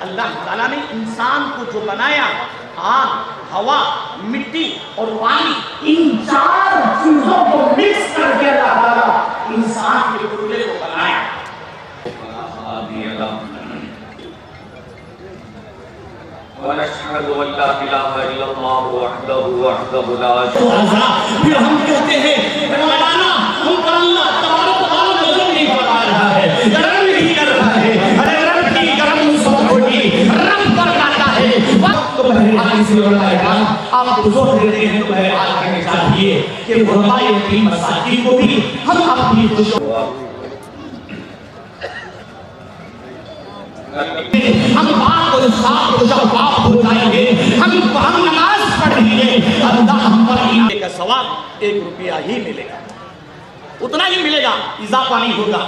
اللہ تعالیٰ نے انسان کو جو بنایا آگ ہوا مٹی اور وانی ان چار چیزوں کو مکس کر کے اللہ تعالیٰ انسان کے ٹکڑے کو بنایا۔ وَنَشْهَدُ پھر ہم کہتے ہیں ہم پر اللہ تبارک نظر نہیں رہا ہے۔ آپ بزرگ دیتے ہیں تو ہے آج کے چاہیے کہ غرباء یتیم مساکین کو بھی ہم اپنی خوشوں ہم باپ کو صاف جب باپ ہو جائیں گے ہم ہم نماز پڑھیں گے۔ اللہ ہم پر ہی کا سواب ایک روپیہ ہی ملے گا۔ اتنا ہی ملے گا اضافہ نہیں ہوگا۔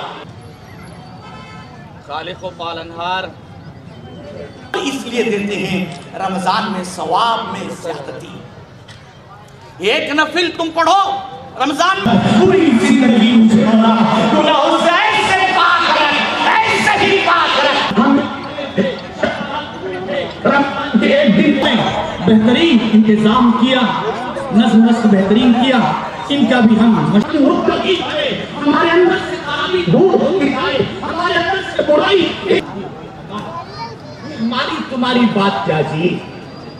خالق و پالنہار اس لیے دیتے ہیں رمضان میں ثواب میں زیادتی۔ ایک نفل تم پڑھو، رمضان میں پوری زندگی سے ایسے پاک ایسے ہی پاک رمضان کے ایک دن میں بہترین انتظام کیا، نظم نسق بہترین کیا۔ ان کا بھی ہم مشہور ہمارے اندر سے دور ہوتی ہمارے اندر سے برائی۔ تمہاری بات کیا جی؟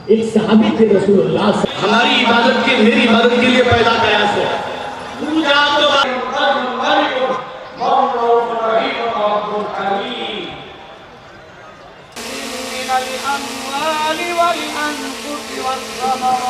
ایک صحابی تھے رسول اللہ سے ہماری عبادت کے میری عبادت کے لیے پیدا کیا سے والأنفس والثمرات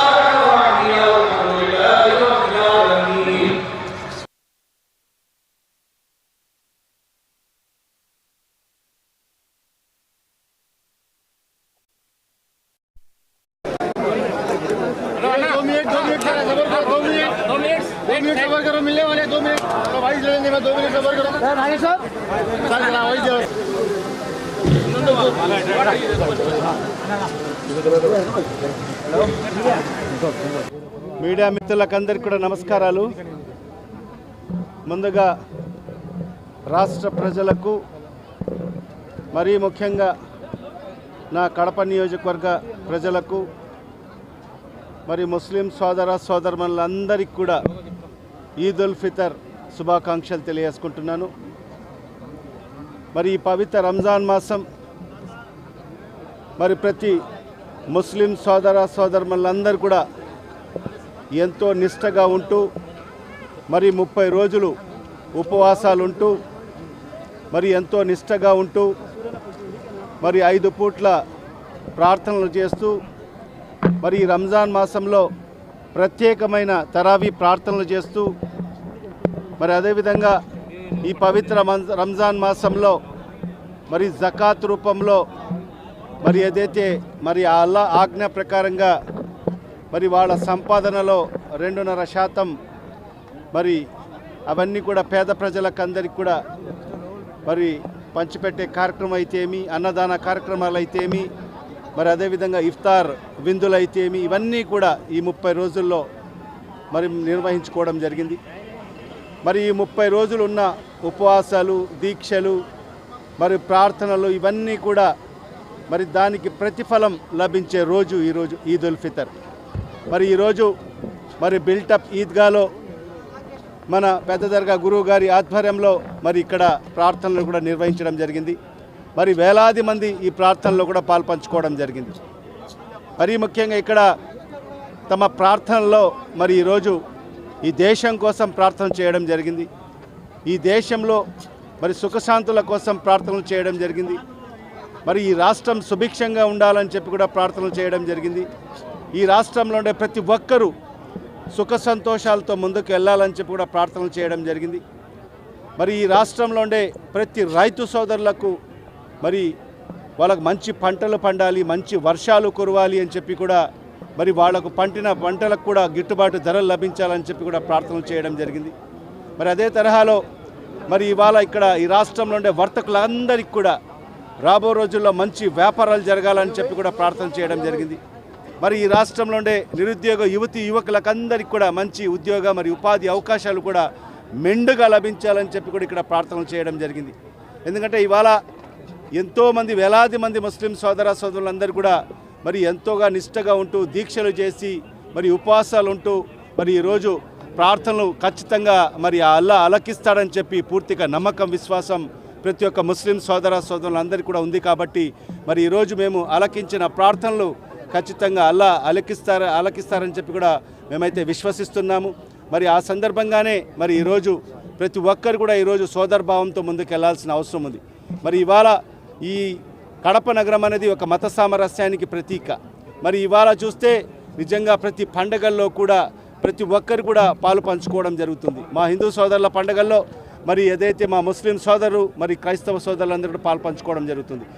दो मिनट दो मिनट सबर करो मिलने वाले हैं, दो मिनट तो भाई लेंगे मैं दो मिनट सबर करो सर भाई सर सर जरा वही जो మీడియా మిత్రులకందరికీ కూడా నమస్కారాలు ముందుగా రాష్ట్ర ప్రజలకు మరీ ముఖ్యంగా నా కడప నియోజకవర్గ ప్రజలకు మరి ముస్లిం సోదర సోదరులందరికీ కూడా ఈద్ ఉల్ ఫితర్ శుభాకాంక్షలు తెలియజేసుకుంటున్నాను. మరి ఈ పవిత్ర రంజాన్ మాసం మరి ప్రతి ముస్లిం సోదర సోదరులందరూ కూడా ఎంతో నిష్టగా ఉంటూ మరి ముప్పై రోజులు ఉపవాసాలు ఉంటూ మరి ఎంతో నిష్టగా ఉంటూ మరి ఐదు పూట్ల ప్రార్థనలు చేస్తూ మరి ఈ రంజాన్ మాసంలో ప్రత్యేకమైన తరావీ ప్రార్థనలు చేస్తూ మరి అదేవిధంగా ఈ పవిత్ర రంజాన్ మాసంలో మరి జకాత్ రూపంలో మరి ఏదైతే మరి అల్లా ఆజ్ఞ ప్రకారంగా మరి వాళ్ళ సంపాదనలో రెండున్నర శాతం మరి అవన్నీ కూడా పేద ప్రజలకు అందరికి కూడా మరి పంచిపెట్టే కార్యక్రమం అయితేమి అన్నదాన కార్యక్రమాలు అయితేమి మరి అదేవిధంగా ఇఫ్తార్ విందులు అయితేమి ఇవన్నీ కూడా ఈ ముప్పై రోజుల్లో మరి నిర్వహించుకోవడం జరిగింది. మరి ఈ ముప్పై రోజులు ఉన్న ఉపవాసాలు దీక్షలు మరి ప్రార్థనలు ఇవన్నీ కూడా మరి దానికి ప్రతిఫలం లభించే రోజు ఈరోజు ఈద్ ఉల్ ఫితర్. మరి ఈరోజు మరి బిల్టప్ ఈద్గాలో మన పెద్ద దర్గా గురువు గారి ఆధ్వర్యంలో మరి ఇక్కడ ప్రార్థనలు కూడా నిర్వహించడం జరిగింది. మరి వేలాది మంది ఈ ప్రార్థనలో కూడా పాల్పంచుకోవడం జరిగింది. మరి ముఖ్యంగా ఇక్కడ తమ ప్రార్థనలో మరి ఈరోజు ఈ దేశం కోసం ప్రార్థన చేయడం జరిగింది. ఈ దేశంలో మరి సుఖశాంతుల కోసం ప్రార్థనలు చేయడం జరిగింది. మరి ఈ రాష్ట్రం సుభిక్షంగా ఉండాలని చెప్పి కూడా ప్రార్థనలు చేయడం జరిగింది. ఈ రాష్ట్రంలో ఉండే ప్రతి ఒక్కరూ సుఖ సంతోషాలతో ముందుకు వెళ్ళాలని చెప్పి కూడా ప్రార్థనలు చేయడం జరిగింది. మరి ఈ రాష్ట్రంలో ఉండే ప్రతి రైతు సోదరులకు మరి వాళ్ళకు మంచి పంటలు పండాలి మంచి వర్షాలు కురవాలి అని చెప్పి కూడా మరి వాళ్ళకు పంటిన పంటలకు కూడా గిట్టుబాటు ధరలు లభించాలని చెప్పి కూడా ప్రార్థనలు చేయడం జరిగింది. మరి అదే తరహాలో మరి ఇవాళ ఇక్కడ ఈ రాష్ట్రంలో ఉండే వర్తకులందరికీ కూడా రాబో రోజుల్లో మంచి వ్యాపారాలు జరగాలని చెప్పి కూడా ప్రార్థన చేయడం జరిగింది. మరి ఈ రాష్ట్రంలో ఉండే నిరుద్యోగ యువతి యువకులకందరికీ కూడా మంచి ఉద్యోగ మరి ఉపాధి అవకాశాలు కూడా మెండుగా లభించాలని చెప్పి కూడా ఇక్కడ ప్రార్థనలు చేయడం జరిగింది. ఎందుకంటే ఇవాళ ఎంతోమంది వేలాది మంది ముస్లిం సోదర సోదరులందరూ కూడా మరి ఎంతోగా నిష్టగా ఉంటూ దీక్షలు చేసి మరి ఉపవాసాలు ఉంటూ మరి ఈరోజు ప్రార్థనలు ఖచ్చితంగా మరి ఆ అల్లా అలకిస్తాడని చెప్పి పూర్తిగా నమ్మకం విశ్వాసం ప్రతి ఒక్క ముస్లిం సోదర సోదరులందరికీ కూడా ఉంది కాబట్టి మరి ఈరోజు మేము అలకించిన ప్రార్థనలు ఖచ్చితంగా అల్లా అలకిస్తారు అలకిస్తారని చెప్పి కూడా మేమైతే విశ్వసిస్తున్నాము. మరి ఆ సందర్భంగానే మరి ఈరోజు ప్రతి ఒక్కరు కూడా ఈరోజు సోదరభావంతో ముందుకు వెళ్ళాల్సిన అవసరం ఉంది. మరి ఇవాళ ఈ కడప నగరం అనేది ఒక మత సామరస్యానికి ప్రతీక. మరి ఇవాళ చూస్తే నిజంగా ప్రతి పండగల్లో కూడా ప్రతి ఒక్కరు కూడా పాలు పంచుకోవడం జరుగుతుంది. మా హిందూ సోదరుల పండగల్లో మరి ఏదైతే మా ముస్లిం సోదరు మరి క్రైస్తవ సోదరులందరూ కూడా పాలు పంచుకోవడం జరుగుతుంది.